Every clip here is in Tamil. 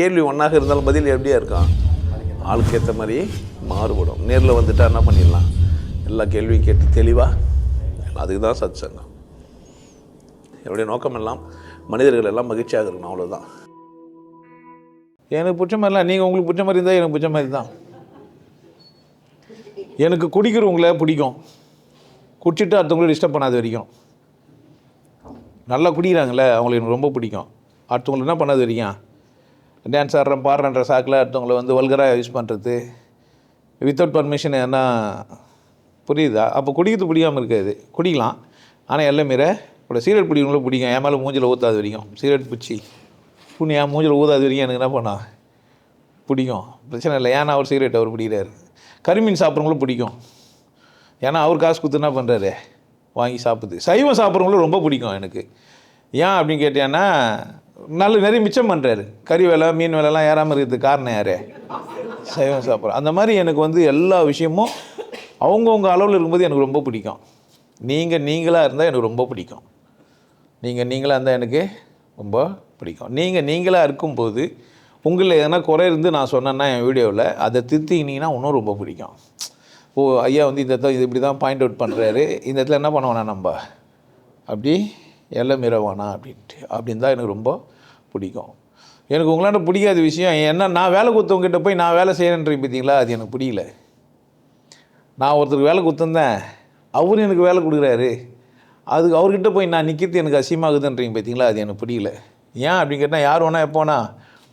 கேள்வி ஒன்றாக இருந்தாலும் பதில் எப்படியா இருக்கான் ஆளுக்கு ஏற்ற மாதிரி மாறுபடும். நேரில் வந்துட்டா என்ன பண்ணிடலாம்? எல்லா கேள்வியும் கேட்டு தெளிவாக அதுக்கு தான் சத் சங்கம் என்னுடைய நோக்கம் எல்லாம் மனிதர்கள் எல்லாம் மகிழ்ச்சியாக இருக்கணும் அவ்வளோதான் எனக்கு பிடிச்ச மாதிரிலாம் நீங்கள் உங்களுக்கு பிடிச்ச மாதிரி இருந்தால் எனக்கு பிடிச்ச மாதிரி தான். எனக்கு குடிக்கிறவங்கள பிடிக்கும். குடிச்சிட்டு அடுத்தவங்கள டிஸ்டர்ப் பண்ணாத வரைக்கும். நல்லா குடிக்கிறாங்களே அவங்களுக்கு எனக்கு ரொம்ப பிடிக்கும். அடுத்தவங்களை என்ன பண்ணாத வரைக்கும்? டான்ஸ் ஆடுறேன் பாடுறன்ற சாக்கில் அடுத்தவங்களை வந்து வல்கராக யூஸ் பண்ணுறது வித்தவுட் பர்மிஷன் என்ன புரியுதா? அப்போ குடிக்கிறது பிடிக்காமல் இருக்காது. குடிக்கலாம். ஆனால் எல்லாம் மீற இப்போ சீரட் பிடிக்கவங்களும் பிடிக்கும். என் மேலே மூஞ்சில் ஊற்றாத வரைக்கும். சீரட் பிடிச்சி புண்ணி என் மூஞ்சில் ஊதாது வரைக்கும் எனக்கு என்ன பண்ணா? பிடிக்கும். பிரச்சனை இல்லை. ஏன்னா அவர் சிகரெட் அவர் பிடிக்கிறாரு. கரிமீன் சாப்பிட்றவங்களும் பிடிக்கும். ஏன்னா அவர் காசு கொடுத்து என்ன பண்ணுறாரு வாங்கி சாப்பிடுது. சைவம் சாப்பிட்றவங்களும் ரொம்ப பிடிக்கும் எனக்கு. ஏன் அப்படின்னு கேட்டேன்னா நல்ல நிறைய மிச்சம் பண்ணுறாரு கறி வேலை மீன் வேலைலாம் ஏறாமல் இருக்கிறதுக்கு காரணம் யார்? சைவம் சாப்பிட்றோம் அந்த மாதிரி எனக்கு வந்து எல்லா விஷயமும் அவங்கவுங்க அளவில் இருக்கும்போது எனக்கு ரொம்ப பிடிக்கும். நீங்கள் நீங்களாக இருந்தால் எனக்கு ரொம்ப பிடிக்கும். நீங்கள் நீங்களாக இருந்தால் எனக்கு ரொம்ப பிடிக்கும். நீங்கள் நீங்களாக இருக்கும்போது உங்களில் எதனா குறை இருந்து நான் சொன்னேன்னா என் வீடியோவில் அதை திருத்திக்கினீங்கன்னா இன்னும் ரொம்ப பிடிக்கும். ஓ ஐயா வந்து இந்த இடத்துல இது இப்படி தான் பாயிண்ட் அவுட் பண்ணுறாரு இந்த இடத்துல என்ன பண்ணுவோண்ணா நம்ம? அப்படி எல்லாம் மீற அப்படின்ட்டு. அப்படின்னு தான் எனக்கு ரொம்ப பிடிக்கும். எனக்கு உங்களாண்ட பிடிக்காத விஷயம் என்ன நான் வேலை கொடுத்தவங்ககிட்ட போய் நான் வேலை செய்கிறேன்றீங்க பார்த்தீங்களா அது எனக்கு பிடிக்கல நான் ஒருத்தருக்கு வேலை கொடுத்துருந்தேன். அவரும் எனக்கு வேலை கொடுக்குறாரு. அது அவர்கிட்ட போய் நான் நிற்கிறது எனக்கு அசியமாகுதுன்றீங்க பார்த்தீங்களா அது எனக்கு பிடிக்கல ஏன் அப்படின்னு கேட்டால் யார் வேணால் எப்போனா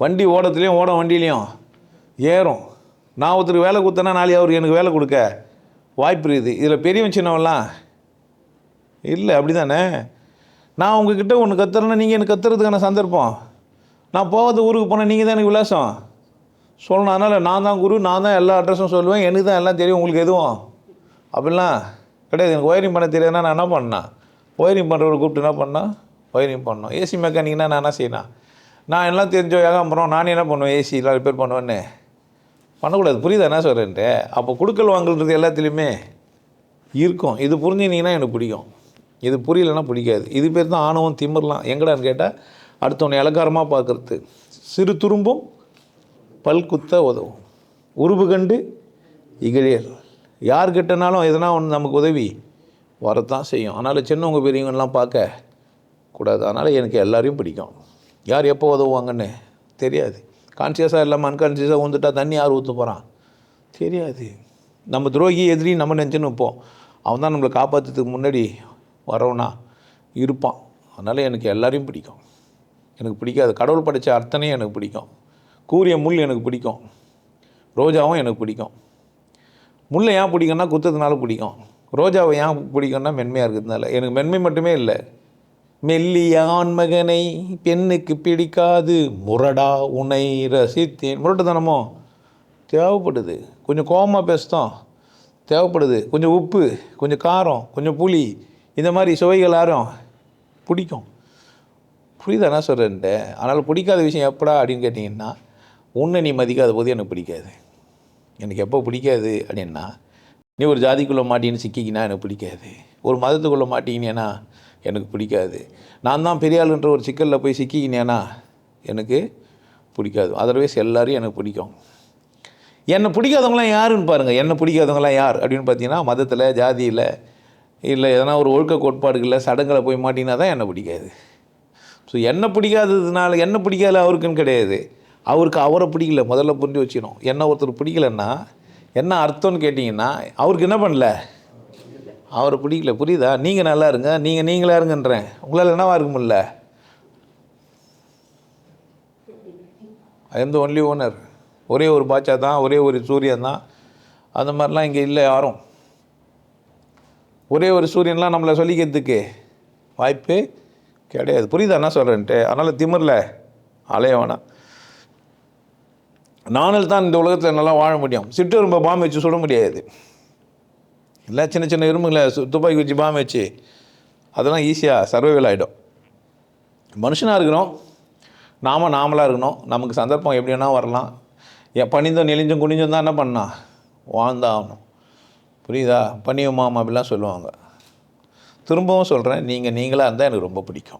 வண்டி ஓடத்துலேயும் ஓட வண்டியிலையும் ஏறும். நான் ஒருத்தருக்கு வேலை கொடுத்தேன்னா நாளைக்கு அவருக்கு எனக்கு வேலை கொடுக்க வாய்ப்பு இருக்குது. இதில் பெரியவன் சின்னவெல்லாம் இல்லை அப்படி தானே நான் உங்ககிட்ட ஒன்று கத்துறேன்னா நீங்கள் எனக்கு கத்துறதுக்கான சந்தர்ப்பம். நான் போகாத ஊருக்கு போனேன் நீங்கள் தான் எனக்கு விலாசம். சொல்லணும் அதனால் நான் தான் குரு நான் தான் எல்லா அட்ரஸும் சொல்லுவேன். எனக்கு தான் எல்லாம் தெரியும் உங்களுக்கு எதுவும். அப்படிலாம் கிடையாது. எனக்கு ஒயரிங் பண்ண தெரியாதுன்னா நான் என்ன பண்ணேன்? ஒயரிங் பண்ணுறவரை கூப்பிட்டு என்ன பண்ணேன்? ஒயரிங் பண்ணோம். ஏசி மெக்கானிக்னா நான் என்ன செய்யணும்? நான் எல்லாம் தெரிஞ்ச ஏகாம்பரம் நானே என்ன பண்ணுவேன்? ஏசிலாம் ரிப்பேர் பண்ணுவேன்னு. பண்ணக்கூடாது. புரியுதா? என்ன சொல்கிறேன்ட்டு அப்போ கொடுக்கல் வாங்கல்றது எல்லாத்துலேயுமே இருக்கும். இது புரிஞ்சுனீங்கன்னா எனக்கு பிடிக்கும். இது புரியலைன்னா பிடிக்காது. இது பேர் தான் ஆணவம் திமிரலாம். எங்கடான்னு கேட்டால் அடுத்தவனை இலக்காரமாக பார்க்குறது. சிறு துரும்பும் பல்குத்த உதவும். உருவு கண்டு இகழியல். யார் கிட்டனாலும் எதனா ஒன்று நமக்கு உதவி வரத்தான் செய்யும். அதனால் சின்னவங்க பெரியவங்கலாம் பார்க்க கூடாது. அதனால் எனக்கு எல்லோரையும் பிடிக்கும். யார் எப்போ உதவுவாங்கன்னு தெரியாது. கான்சியஸாக இல்லாமல் அன்கான்சியஸாக வந்துட்டால் தண்ணி யார் ஊற்ற போகிறான் தெரியாது. நம்ம துரோகி எதிரி நம்ம நினச்சின்னு வைப்போம். அவன் தான் நம்மளை காப்பாற்றுறதுக்கு முன்னாடி வரவனா இருப்பான். அதனால் எனக்கு எல்லாரையும் பிடிக்கும். எனக்கு பிடிக்காது. கடவுள் படித்த அர்த்தனையும் எனக்கு பிடிக்கும். கூரிய முள் எனக்கு பிடிக்கும். ரோஜாவும் எனக்கு பிடிக்கும். முள்ளை ஏன் பிடிக்கும்னா குத்ததுனால பிடிக்கும். ரோஜாவை ஏன் பிடிக்கும்னா மென்மையாக இருக்கிறதுனால. எனக்கு மென்மை மட்டுமே இல்லை. மெல்லியான் மகனை பெண்ணுக்கு பிடிக்காது. முரடா உனை ரசித்தேன். முரட்டுத்தனமோ? தேவைப்படுது. கொஞ்சம் கோபமாக பேசுதோம் தேவைப்படுது. கொஞ்சம் உப்பு கொஞ்சம் காரம் கொஞ்சம் புளி இந்த மாதிரி சுவைகள் யாரும் பிடிக்கும். புரியுதா என்ன சொல்கிறேன்ட்டு ஆனால் பிடிக்காத விஷயம் எப்படா அப்படின்னு கேட்டிங்கன்னா உன்னை நீ மதிக்காத போது எனக்கு பிடிக்காது. எனக்கு எப்போ பிடிக்காது அப்படின்னா நீ ஒரு ஜாதிக்குள்ளே மாட்டின்னு சிக்கிக்கினா எனக்கு பிடிக்காது. ஒரு மதத்துக்குள்ளே மாட்டிக்கினேன்னா எனக்கு பிடிக்காது. நான் தான் பெரிய ஆளுன்ற ஒரு சிக்கலில் போய் சிக்கிக்கினேன்னா எனக்கு பிடிக்காது. அதர்வைஸ் எல்லோரும் எனக்கு பிடிக்கும். என்னை பிடிக்காதவங்களாம் யாருன்னு பாருங்கள் என்னை பிடிக்காதவங்களாம் யார் அப்படின்னு பார்த்தீங்கன்னா மதத்தில் ஜாதியில் இல்லை எதனா ஒரு ஒழுக்க கோட்பாடுகளில் சடங்களை போய் மாட்டினா தான் என்னை பிடிக்காது. ஸோ என்ன பிடிக்காததுனால என்ன பிடிக்காத அவருக்குன்னு கிடையாது. அவருக்கு அவரை பிடிக்கல முதல்ல புரிஞ்சு வச்சிடும் என்ன ஒருத்தர் பிடிக்கலன்னா என்ன அர்த்தம்னு கேட்டிங்கன்னா அவருக்கு என்ன பண்ணல? அவரை பிடிக்கல. புரியுதா? நீங்கள் நல்லா இருங்க நீங்கள் நீங்களாக இருங்கன்றேன். உங்களால் என்னவா இருக்க முடியல? I am the only owner ஒரே ஒரு பாட்சா தான் ஒரே ஒரு சூரியன் தான். அந்த மாதிரிலாம் இங்கே இல்லை யாரும். ஒரே ஒரு சூரியன்லாம் நம்மளை சொல்லிக்கிறதுக்கு வாய்ப்பு கிடையாது. புரியுதா என்ன சொல்கிறேன்ட்டு அதனால் திமிரில் அலைய வேணாம். நானில் தான் இந்த உலகத்தில் நல்லா வாழ முடியும். சிற்றெரும்பை பாம்பு வச்சு சுட முடியாது. இல்லை சின்ன சின்ன எறும்புகளை துப்பாக்கி வச்சு பாம்பு வச்சு அதெல்லாம் ஈஸியாக சர்வைவல் ஆகிடும் மனுஷனாக இருக்கணும். நாம நாமளாக இருக்கணும். நமக்கு சந்தர்ப்பம் எப்படி வேணால் வரலாம். என் பணிந்தும் நெளிஞ்சும் குனிஞ்சும் தான் என்ன பண்ணா வாழ்ந்தான் ஆகணும். புரியுதா? பணியும் அப்படிலாம் சொல்லுவாங்க. திரும்பவும் சொல்கிறேன் நீங்கள் நீங்களாக இருந்தால் எனக்கு ரொம்ப பிடிக்கும்.